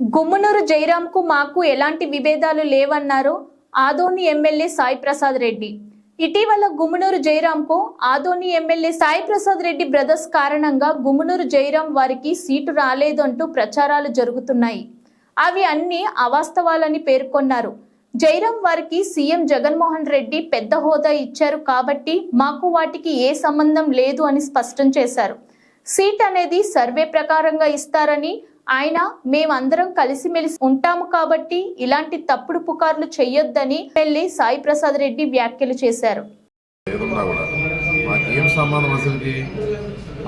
గుమ్మనూరు జయరాంకు మాకు ఎలాంటి విభేదాలు లేవన్నారు? ఆదోని ఎమ్మెల్యే సాయి ప్రసాద్ రెడ్డి. ఇటీవల గుమ్మనూరు జయరాంకు ఆదోని ఎమ్మెల్యే సాయి ప్రసాద్ రెడ్డి బ్రదర్స్ కారణంగా గుమ్మనూరు జయరాం వారికి సీటు రాలేదంటూ ప్రచారాలు జరుగుతున్నాయి. అవి అన్ని అవాస్తవాలని పేర్కొన్నారు. జయరాం వారికి సీఎం జగన్మోహన్ రెడ్డి పెద్ద హోదా ఇచ్చారు కాబట్టి మాకు వాటికి ఏ సంబంధం లేదు అని స్పష్టం చేశారు. సీట్ అనేది సర్వే ప్రకారంగా ఇస్తారని ఆయన మేమందరం కలిసిమెలిసి ఉంటాము కాబట్టి ఇలాంటి తప్పుడు పుకార్లు చెయ్యొద్దని ఎమ్మెల్యే సాయి ప్రసాద్ రెడ్డి వ్యాఖ్యలు చేశారు. ఏదున్నా మాకేం సంబంధం అసలుకి?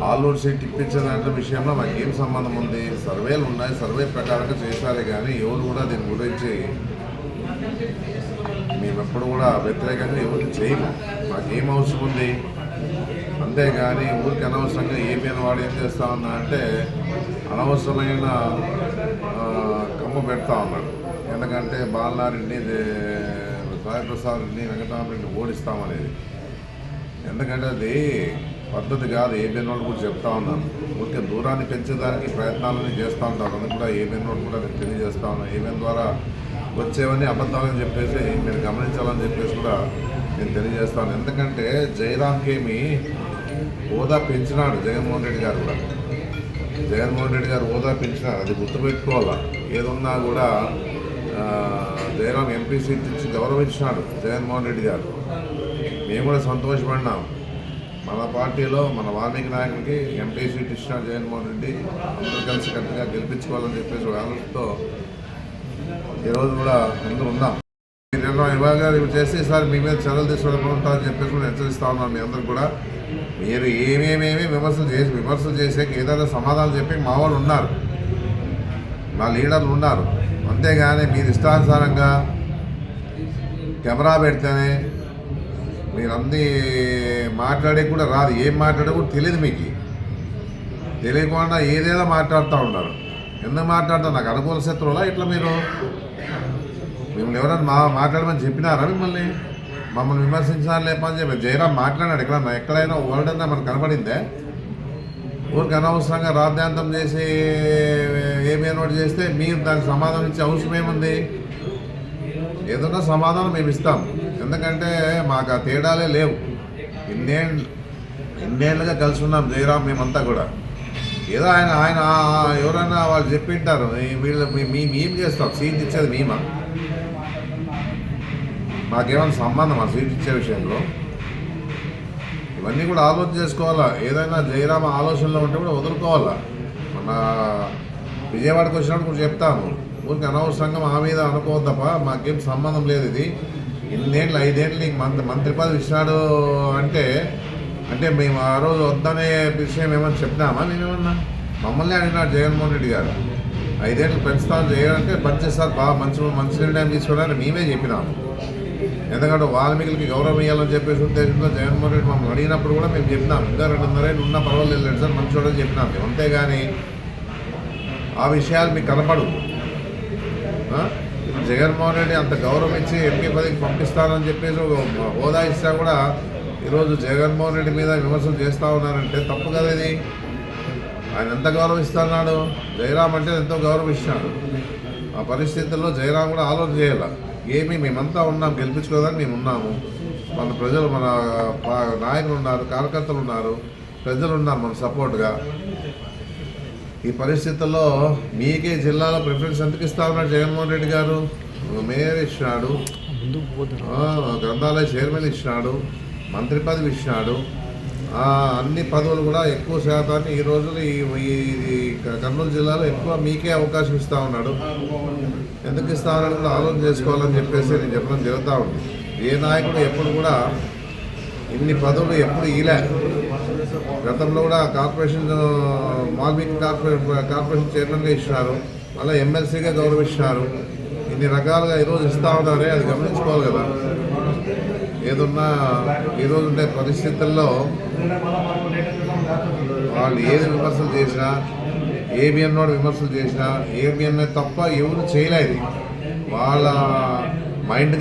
ఆలూరు సీట్ ఇప్పించే దాంట్లో విషయంలో మాకేం సంబంధం ఉంది? సర్వేలు ఉన్నాయి సర్వే ప్రకారంగా చేశారే కానీ ఎవరు కూడా దీని గురించి మేము ఎప్పుడు కూడా వ్యతిరేకంగా ఎవరు చేయము. మాకేం అవసరం ఉంది? అంతేగాని ఊరికి అనవసరంగా ఏపీ వాడు ఏం చేస్తా ఉన్నా అంటే అనవసరమైన కమ్ము కమ్మ పెడతా ఉన్నాడు. ఎందుకంటే బాలనారెడ్డి సాయిప్రసాద్ రెడ్డి వెంకటరామరెడ్డి ఓడిస్తామనేది ఎందుకంటే అది పద్ధతి కాదు. ఏ వాళ్ళు కూడా చెప్తా ఉన్నాను ఊరికే దూరాన్ని పెంచేదానికి ప్రయత్నాలని చేస్తూ ఉంటారు. అది కూడా ఏ వాళ్ళు కూడా నేను తెలియజేస్తా ఉన్నాను ఏబిఎన్ ద్వారా వచ్చేవన్నీ అబద్ధాలని చెప్పేసి మీరు గమనించాలని చెప్పేసి కూడా నేను తెలియజేస్తాను ఎందుకంటే జయరామ్కేమి హోదా పెంచినాడు జగన్మోహన్ రెడ్డి గారు కూడా. జగన్మోహన్ రెడ్డి గారు హోదా పెంచినారు. అది గుర్తుపెట్టుకోవాలా? ఏదున్నా కూడా జయరాం ఎంపీ సీట్ ఇచ్చి గౌరవించినాడు జగన్మోహన్ రెడ్డి గారు. మేము కూడా సంతోషపడినాం. మన పార్టీలో మన వాల్మీకి నాయకుడికి ఎంపీ సీట్ ఇచ్చినాడు జగన్మోహన్ రెడ్డి. అందరూ కలిసి కట్టుగా గెలిపించుకోవాలని చెప్పేసి ఒక ఆలోచనతో ఈరోజు కూడా అందరూ ఉన్నాం. మీరు ఎన్నో విభాగాలు చేసి సార్ మీ మీద చర్యలు తీసుకోవాలనుకుంటారని చెప్పేసి కూడా హెచ్చరిస్తా ఉన్నాం మీ అందరూ కూడా. మీరు ఏమేమేమి విమర్శలు చేసి విమర్శలు చేసాక ఏదైనా సమాధానం చెప్పి మా వాళ్ళు ఉన్నారు. మా లీడర్లు ఉన్నారు. అంతేగాని మీరు ఇష్టానుసారంగా కెమెరా పెడితేనే మీరు అన్నీ మాట్లాడే కూడా రాదు. ఏం మాట్లాడే కూడా తెలియదు మీకు. తెలియకుండా ఏదేదో మాట్లాడుతూ ఉన్నారు. ఎందుకు మాట్లాడతారు? నాకు అనుకూల శత్రువులా ఇట్లా మీరు? మిమ్మల్ని ఎవరైనా మా మాట్లాడమని చెప్పినారా మిమ్మల్ని? మమ్మల్ని విమర్శించాలి లేపని చెప్పి జయరాం మాట్లాడాడు ఎక్కడన్నా? ఎక్కడైనా వరల్డ్ అన్నా మనకు కనపడిందే? ఊరికి అనవసరంగా రాద్ధాంతం చేసి ఏమేమి చేస్తే మీరు దానికి సమాధానం ఇచ్చే అవసరం ఏముంది? ఏదన్నా సమాధానం మేము ఇస్తాం. ఎందుకంటే మాకు ఆ తేడాలే లేవు. ఇన్నేళ్ళు ఇన్నేళ్ళుగా కలిసి ఉన్నాం జయరాం మేమంతా కూడా. ఏదో ఆయన ఆయన ఎవరైనా వాళ్ళు చెప్పింటారు. వీళ్ళు మీ- మేము ఏం చేస్తాం. సీట్ ఇచ్చేది మేమా? మాకేమైనా సంబంధం ఆ సీట్ ఇచ్చే విషయంలో? ఇవన్నీ కూడా ఆలోచన చేసుకోవాలా? ఏదైనా జయరామ ఆలోచనలో ఉంటే కూడా వదులుకోవాలా? మన విజయవాడకు వచ్చినప్పుడు కూడా చెప్తాను ఊరికి అనవసరంగా మా మీద అనుకోవద్దప్ప మాకేం సంబంధం లేదు ఇది. ఇన్నేళ్ళు ఐదేళ్ళు నీకు మంత్రి మంత్రి పదవి ఇచ్చినాడు అంటే అంటే మేము ఆ రోజు వద్దనే విషయం ఏమని చెప్తామా నేనేమన్నా? మమ్మల్ని అడిగినాడు జగన్మోహన్ రెడ్డి గారు. ఐదేళ్ళు పెంచుతాను చేయాలంటే పనిచేస్తారు బాగా మంచి మంచి నిర్ణయం తీసుకోవడానికి మేమే చెప్పినాము. ఎందుకంటే వాల్మీకులకి గౌరవం ఇవ్వాలని చెప్పేసి ఉద్దేశంతో జగన్మోహన్ రెడ్డి మమ్మల్ని అడిగినప్పుడు కూడా మేము చెప్పినాం ఇంకా రెండున్నరేళ్ళు ఉన్నా పర్వాలేదు లేదు సార్ మంచోడని చెప్పినాం మేము. అంతేగాని ఆ విషయాలు మీకు కనపడు జగన్మోహన్ రెడ్డి అంత గౌరవం ఇచ్చి ఎంపీ పదవికి పంపిస్తానని చెప్పేసి ఒక హోదా ఇస్తా కూడా ఈరోజు జగన్మోహన్ రెడ్డి మీద విమర్శలు చేస్తూ ఉన్నారంటే తప్పు కదా ఇది. ఆయన ఎంత గౌరవిస్తున్నాడు జయరాం అంటే ఎంతో గౌరవిస్తున్నాడు ఆ పరిస్థితుల్లో జయరాం కూడా ఆలోచన చేయాలి? ఏమి మేమంతా ఉన్నాం గెలిపించుకోవడానికి మేము ఉన్నాము. మన ప్రజలు మన నాయకులు ఉన్నారు కార్యకర్తలు ఉన్నారు ప్రజలు ఉన్నారు మన సపోర్ట్గా. ఈ పరిస్థితుల్లో మీకే జిల్లాలో ప్రిఫరెన్స్ ఎందుకు ఇస్తా ఉన్నాడు జగన్మోహన్ రెడ్డి గారు? మేయర్ ఇచ్చినాడు. గ్రంథాలయ చైర్మన్ ఇచ్చినాడు. మంత్రి పదవి ఇచ్చినాడు. అన్ని పదవులు కూడా ఎక్కువ శాతాన్ని ఈ రోజులు ఈ ఈ- కర్నూలు జిల్లాలో ఎక్కువ మీకే అవకాశం ఇస్తూ ఉన్నాడు. ఎందుకు ఇస్తా ఉన్నాడు కూడా ఆలోచన చేసుకోవాలని చెప్పేసి నేను చెప్పడం జరుగుతూ ఉంది. ఏ నాయకుడు ఎప్పుడు కూడా ఇన్ని పదవులు ఎప్పుడు ఈలే. గతంలో కూడా కార్పొరేషన్ వాల్మీకి కార్పొరేషన్ కార్పొరేషన్ చైర్మన్గా ఇచ్చినారు. మళ్ళీ ఎమ్మెల్సీగా గౌరవిస్తున్నారు ఇన్ని రకాలుగా ఈరోజు ఇస్తూ ఉన్నారే అది గమనించుకోవాలి కదా. ఏదున్నా ఈరోజు ఉండే పరిస్థితుల్లో వాళ్ళు ఏది విమర్శలు చేసినా ఏబిఎన్ వాడు విమర్శలు చేసినా ఏబిఎన్ తప్ప ఎవరు చేయలేదు. వాళ్ళ మైండ్